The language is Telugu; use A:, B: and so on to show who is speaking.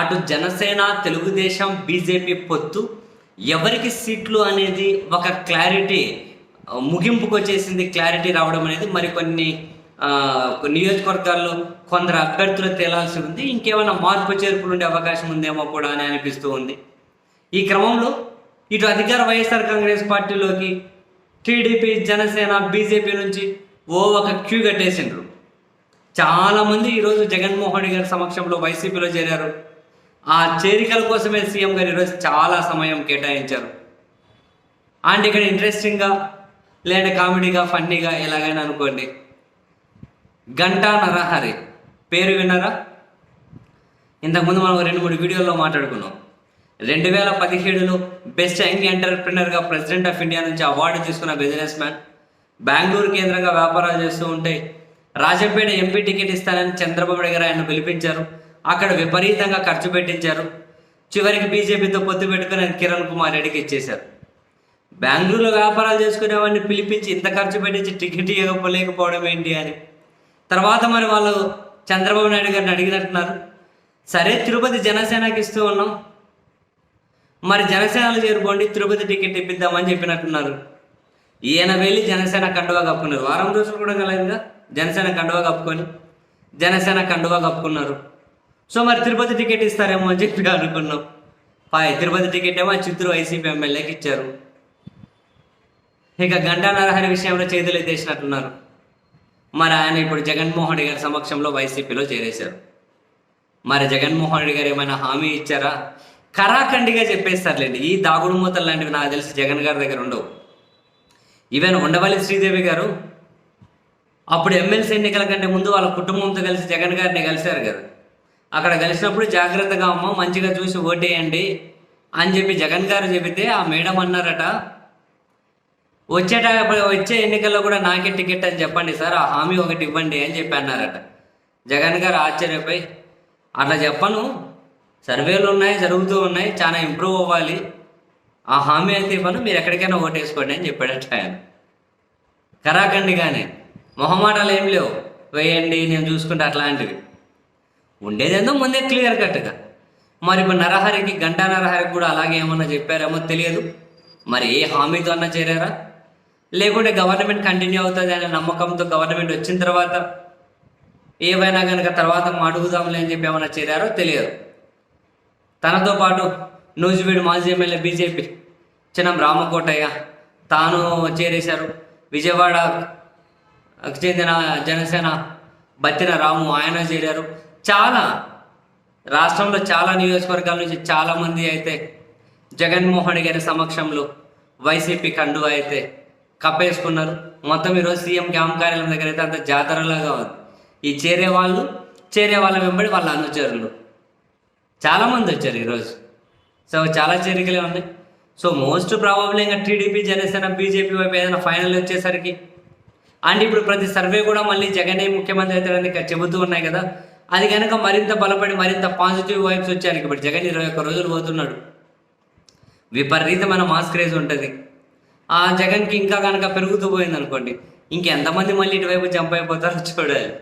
A: అటు జనసేన తెలుగుదేశం బీజేపీ పొత్తు ఎవరికి సీట్లు అనేది ఒక క్లారిటీ ముగింపుకు వచ్చేసింది క్లారిటీ రావడం అనేది మరికొన్ని కొన్ని నియోజకవర్గాల్లో కొందరు అభ్యర్థులు తేలాల్సి ఉంది. ఇంకేమైనా మార్పు చేర్పులు ఉండే అవకాశం ఉందేమో కూడా అని అనిపిస్తూ ఉంది. ఈ క్రమంలో ఇటు అధికార వైఎస్ఆర్ కాంగ్రెస్ పార్టీలోకి టీడీపీ జనసేన బీజేపీ నుంచి ఓ ఒక క్యూ కట్టేసిండ్రు. చాలామంది ఈరోజు జగన్మోహన్ రెడ్డి గారి సమక్షంలో వైసీపీలో చేరారు. ఆ చేరికల కోసమే సీఎం గారు ఈరోజు చాలా సమయం కేటాయించారు. అండ్ ఇక్కడ ఇంట్రెస్టింగ్గా లేదా కామెడీగా ఫన్నీగా ఎలాగైనా అనుకోండి. గంటా నరహరి. పేరు విన్నారా? ఇంతకుముందు మనం రెండు మూడు వీడియోల్లో మాట్లాడుకున్నాం. రెండు వేల పదిహేడులో బెస్ట్ యంగ్ ఎంటర్ప్రినర్గా ప్రెసిడెంట్ ఆఫ్ ఇండియా నుంచి అవార్డు తీసుకున్న బిజినెస్ మ్యాన్ బెంగళూరు కేంద్రంగా వ్యాపారాలు చేస్తూ ఉంటే రాజంపేట ఎంపీ టికెట్ ఇస్తానని చంద్రబాబు నాయుడు గారు ఆయన పిలిపించారు. అక్కడ విపరీతంగా ఖర్చు పెట్టించారు. చివరికి బీజేపీతో పొత్తు పెట్టుకుని కిరణ్ కుమార్ రెడ్డికి ఇచ్చేశారు. బెంగళూరులో వ్యాపారాలు చేసుకునేవాడిని పిలిపించి ఇంత ఖర్చు పెట్టించి టికెట్ ఇవ్వలేకపోవడం ఏంటి అని. తర్వాత మరి వాళ్ళు చంద్రబాబు నాయుడు గారిని అడిగినట్టున్నారు. సరే తిరుపతి జనసేనకి ఇస్తూ ఉన్నాం. మరి జనసేనలో చేరుకోండి తిరుపతి టికెట్ ఇప్పిద్దామని చెప్పినట్టున్నారు. ఈయన వెళ్ళి జనసేన కండువా కప్పుకున్నారు. వారం రోజులు కూడా కలదుగా జనసేన కండువా కప్పుకొని జనసేన కండువా కప్పుకున్నారు. సో మరి తిరుపతి టికెట్ ఇస్తారేమో అని చెప్పి అనుకున్నాం. పాయ్ తిరుపతి టికెట్ ఏమో చిత్తూరు వైసీపీ ఎమ్మెల్యేకి ఇచ్చారు. ఇక గంటా నరహరి విషయంలో చేతులు ఎత్తేసినట్టున్నారు. మరి ఆయన ఇప్పుడు జగన్మోహన్ రెడ్డి గారి సమక్షంలో వైసీపీలో చేరేశారు. మరి జగన్మోహన్ రెడ్డి గారు ఏమైనా హామీ ఇచ్చారా? కరాఖండిగా చెప్పేస్తారులేండి. ఈ దాగుడు మూతలు లాంటివి నాకు తెలిసి జగన్ గారి దగ్గర ఉండవు. ఈవెన్ ఉండవల్లి శ్రీదేవి గారు అప్పుడు ఎమ్మెల్సీ ఎన్నికల కంటే ముందు వాళ్ళ కుటుంబంతో కలిసి జగన్ గారిని కలిశారు కదా. అక్కడ కలిసినప్పుడు జాగ్రత్తగా అమ్మ మంచిగా చూసి ఓటేయండి అని చెప్పి జగన్ గారు చెబితే ఆ మేడం అన్నారట. వచ్చేట వచ్చే ఎన్నికల్లో కూడా నాకే టికెట్ అని చెప్పండి సార్ ఆ హామీ ఒకటి ఇవ్వండి అని చెప్పి అన్నారట. జగన్ గారు ఆశ్చర్యపోయి అట్లా చెప్పను. సర్వేలు ఉన్నాయి జరుగుతూ ఉన్నాయి చాలా ఇంప్రూవ్ అవ్వాలి. ఆ హామీ అయితే ఇవ్వను మీరు ఎక్కడికైనా ఓటేసుకోండి అని చెప్పాడట ఆయన. కానీ మొహమాటాలు ఏం లేవు. వేయండి నేను చూసుకుంటే అట్లాంటివి. ఉండేదేందో ముందే క్లియర్ కట్గా. మరి ఇప్పుడు నరహరికి గంటా నరహరికి కూడా అలాగే ఏమన్నా చెప్పారేమో తెలియదు. మరి ఏ హామీతో అన్నా చేరారా? లేకుంటే గవర్నమెంట్ కంటిన్యూ అవుతుంది అనే నమ్మకంతో గవర్నమెంట్ వచ్చిన తర్వాత ఏవైనా కనుక తర్వాత మా అడుగుదాంలే అని చెప్పి ఏమైనా చేరారో తెలియదు. తనతో పాటు నూజివీడు మాజీ ఎమ్మెల్యే బీజేపీ చిన్నం రామకోటయ్య తాను చేరేశారు. విజయవాడ చెందిన జనసేన బత్తిన రాము ఆయన చేరారు. చాలా రాష్ట్రంలో చాలా నియోజకవర్గాల నుంచి చాలామంది అయితే జగన్మోహన్ గారి సమక్షంలో వైసీపీ కండువా అయితే కప్పేసుకున్నారు. మొత్తం ఈరోజు సీఎం క్యాంప్ కార్యాలయం దగ్గర అయితే అంత జాతరలాగా ఉంది. ఈ చేరే వాళ్ళు చేరే వాళ్ళ వెంబడి వాళ్ళ అనుచరులు. చాలామంది వచ్చారు ఈరోజు. సో చాలా చేరికలే ఉన్నాయి. సో మోస్ట్ ప్రాబబ్లీ ఇంకా టీడీపీ జనసేన బీజేపీ వైపు ఏదైనా ఫైనల్ వచ్చేసరికి అండ్ ఇప్పుడు ప్రతి సర్వే కూడా మళ్ళీ జగనే ముఖ్యమంత్రి అవుతాడని చెబుతూ ఉన్నాయి కదా. అది కనుక మరింత బలపడి మరింత పాజిటివ్ వైబ్స్ వచ్చాయి ఇప్పుడు జగన్ ఇరవై ఒక్క రోజులు పోతున్నాడు. విపరీతమైన మాస్ క్రేజ్ ఉంటుంది. ఆ జగన్కి ఇంకా కనుక పెరుగుతూ పోయింది అనుకోండి ఇంకెంతమంది మళ్ళీ ఇటువైపు జంప్ అయిపోతారో చూడాలి.